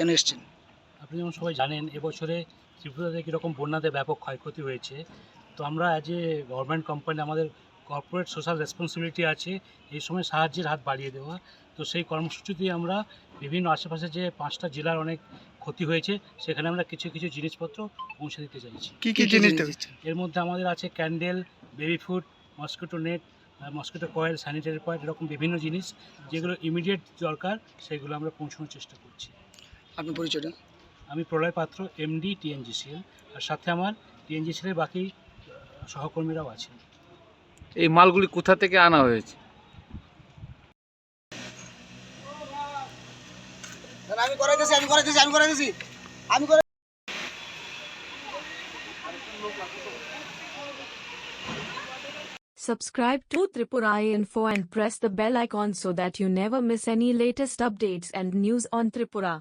কেন এসছেন। আপনি যেমন সবাই জানেন এবছরে ত্রিপুরাতে কীরকম বন্যাতে ব্যাপক ক্ষয়ক্ষতি হয়েছে। তো আমরা অ্যাজ এ গভর্নমেন্ট কোম্পানি আমাদের কর্পোরেট সোশ্যাল রেসপন্সিবিলিটি আছে এই সময় সাহায্যের হাত বাড়িয়ে দেওয়া। তো সেই কর্মসূচিতে আমরা বিভিন্ন আশেপাশে যে পাঁচটা জেলার অনেক ক্ষতি হয়েছে সেখানে আমরা কিছু কিছু জিনিসপত্র পৌঁছে দিতে চাইছি। কি কি জিনিস এর মধ্যে আমাদের আছে candle baby food mosquito net mosquito coil sanitary coil এরকম বিভিন্ন জিনিস যেগুলো ইমিডিয়েট দরকার সেগুলো আমরা পৌঁছানোর চেষ্টা করছি। আপনি পরিচয়টা? আমি প্রলয় পাত্র এমডি টিএনজিসিএল আর সাথে আমার টিএনজিসিএল এর বাকি সহকর্মীরাও আছেন। এই মালগুলি কোথা থেকে আনা হয়েছে? আমি করাই দিছি আমি করাই দিছি আমি করাই দিছি। আমি করাই Subscribe to Tripura Info and press the bell icon so that you never miss any latest updates and news on Tripura.